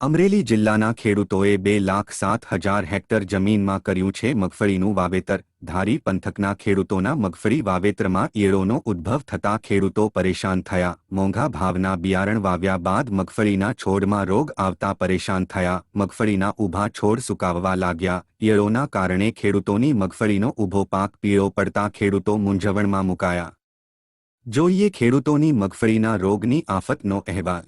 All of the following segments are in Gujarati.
અમરેલી જિલ્લાના ખેડૂતોએ બે લાખ સાત હજાર હેક્ટર જમીનમાં કર્યું છે મગફળીનું વાવેતર. ધારી પંથકના ખેડૂતોના મગફળી વાવેતરમાં ઈયળોનો ઉદ્ભવ થતા ખેડૂતો પરેશાન થયા. મોંઘા ભાવના બિયારણ વાવ્યા બાદ મગફળીના છોડમાં રોગ આવતા પરેશાન થયા. મગફળીના ઊભા છોડ સુકાવવા લાગ્યા. ઈયળોના કારણે ખેડૂતોની મગફળીનો ઊભો પાક પીળો પડતા ખેડૂતો મૂંઝવણમાં મુકાયા. જોઈએ ખેડૂતોની મગફળીના રોગની આફતનો અહેવાલ.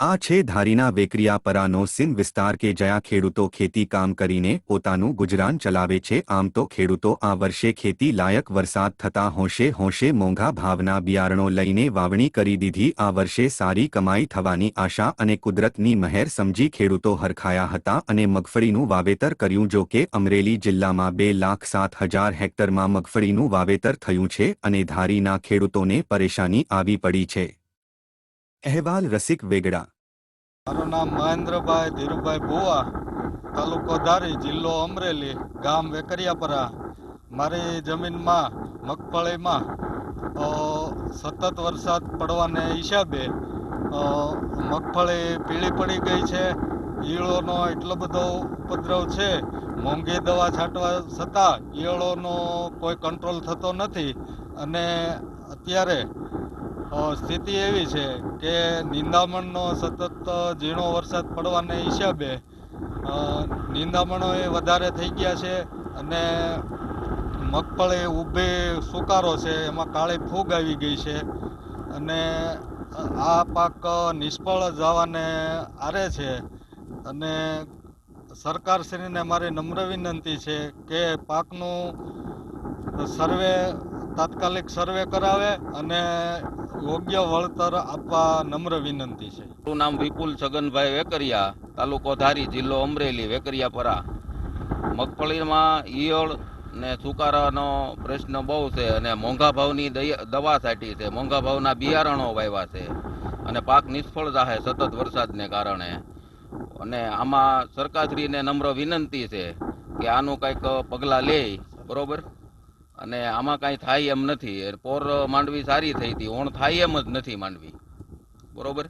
આ છે ધારીના વેકરિયાપરાનો સિન વિસ્તાર કે જયા ખેડૂતો ખેતી કામ કરીને પોતાનું ગુજરાન ચલાવે છે, આમ તો ખેડૂતો આ વર્ષે ખેતી લાયક વરસાદ થતા હોંશે હોંશે મોંઘા ભાવના બિયારણો લઈને વાવણી કરી દીધી. આ વર્ષે સારી કમાઈ થવાની આશા અને કુદરતની મહેર સમજી ખેડૂતો હરખાયા હતા અને મગફળીનું વાવેતર કર્યું. જો કે અમરેલી જિલ્લામાં બે લાખ સાત હજાર હેક્ટરમાં મગફળીનું વાવેતર થયું છે અને ધારીના ખેડૂતોને પરેશાની આવી પડી છે. અહેવાલ રસિક વેગડા. મારું નામ મહેન્દ્રભાઈ ધીરુભાઈ ભુવા, તાલુકો ધારી, જિલ્લો અમરેલી, ગામ વેકરિયાપરા. મારી જમીનમાં, મગફળીમાં સતત વરસાદ પડવાને હિસાબે મગફળી પીળી પડી ગઈ છે ઈયળોનો એટલો બધો ઉપદ્રવ છે, મોંઘી દવા છાંટવા છતાં ઈયળોનો કોઈ કંટ્રોલ થતો નથી. અને અત્યારે સ્થિતિ એવી છે કે નિંદામણનો સતત ઝીણો વરસાદ પડવાને હિસાબે નિંદામણો એ વધારે થઈ ગયા છે અને મગફળી ઊભી સુકારો છે, એમાં કાળી ફૂગ આવી ગઈ છે અને આ પાક નિષ્ફળ જવાને આરે છે અને સરકારશ્રીને મારી નમ્ર વિનંતી છે કે પાકનું સર્વે તાત્કાલિક સર્વે કરાવે અને યોગ્ય વળતર આપવા નમ્ર વિનંતી છે. મારું નામ વિપુલ છગનભાઈ વેકરિયા, તાલુકો ધારી, જિલ્લો અમરેલી, વેકરિયાપરા. મગફળીમાં ઈયળ ને સુકારાનો પ્રશ્ન બહુ છે અને મોંઘા ભાવની દવા સાટી છે. મોંઘા ભાવના બિયારણો વાવ્યા છે અને પાક નિષ્ફળ જાહે સતત વરસાદને કારણે. અને આમાં સરકારશ્રીને નમ્ર વિનંતી છે કે આનું કંઈક પગલાં લે. બરોબર? અને આમાં કાંઈ થાય એમ નથી. પોર માંડવી સારી થઈ હતી. ઓણ થાય એમ જ નથી માંડવી. બરોબર?